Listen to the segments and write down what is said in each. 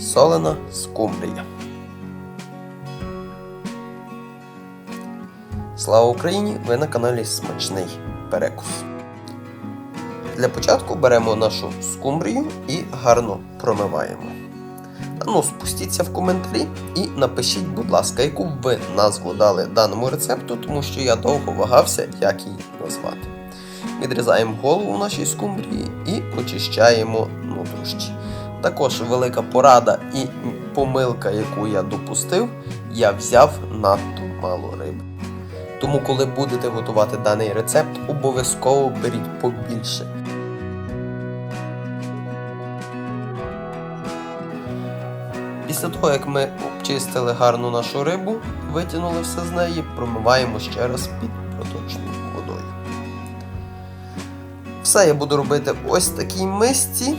Солена скумбрія. Слава Україні! Ви на каналі Смачний Перекус. Для початку беремо нашу скумбрію і гарно промиваємо. Ну, спустіться в коментарі і напишіть, будь ласка, яку б ви назву дали даному рецепту, тому що я довго вагався, як її назвати. Відрізаємо голову нашій скумбрії і очищаємо нутрощі. Також велика порада і помилка, яку я допустив, я взяв надто мало риби. Тому, коли будете готувати даний рецепт, обов'язково беріть побільше. Після того, як ми обчистили гарну нашу рибу, витягнули все з неї, промиваємо ще раз під проточною водою. Все я буду робити ось такій мисці.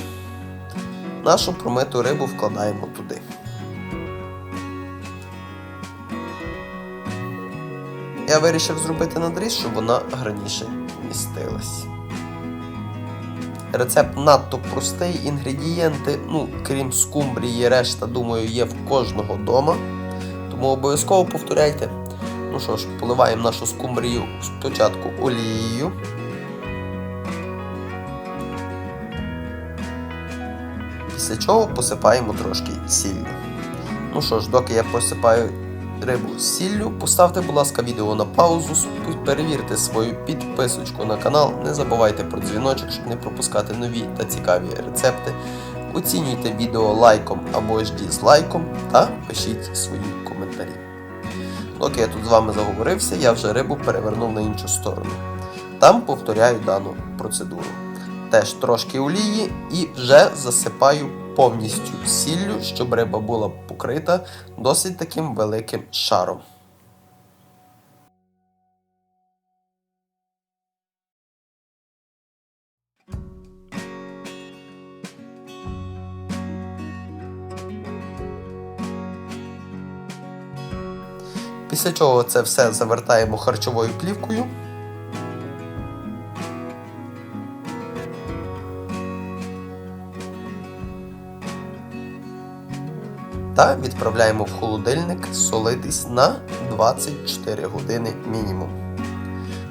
Нашу промиту рибу вкладаємо туди. Я вирішив зробити надріз, щоб вона гарніше містилась. Рецепт надто простий, інгредієнти, ну, крім скумбрії, решта, думаю, є в кожного дома. Тому обов'язково повторяйте. Ну що ж, поливаємо нашу скумбрію спочатку олією. Після чого посипаємо трошки сіллю. Ну що ж, доки я посипаю рибу сіллю, поставте, будь ласка, відео на паузу, перевірте свою підписочку на канал, не забувайте про дзвіночок, щоб не пропускати нові та цікаві рецепти. Оцінюйте відео лайком або ж дізлайком та пишіть свої коментарі. Доки я тут з вами заговорився, я вже рибу перевернув на іншу сторону. Там повторяю дану процедуру. Теж трошки олії і вже засипаю повністю сіллю, щоб риба була покрита досить таким великим шаром. Після чого це все завертаємо харчовою плівкою. Та відправляємо в холодильник солитись на 24 години мінімум.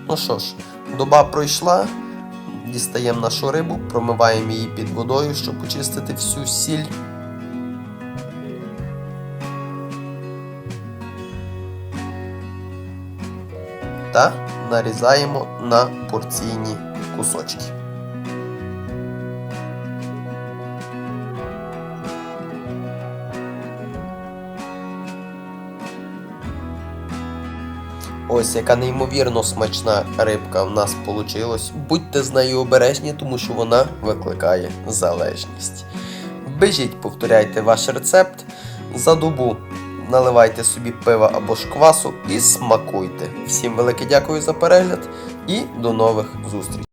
Ну що ж, доба пройшла. Дістаємо нашу рибу, промиваємо її під водою, щоб очистити всю сіль. Та нарізаємо на порційні кусочки. Ось яка неймовірно смачна рибка в нас вийшла. Будьте з нею обережні, тому що вона викликає залежність. Бежіть, повторяйте ваш рецепт. За добу наливайте собі пива або ж квасу і смакуйте. Всім велике дякую за перегляд і до нових зустрічей.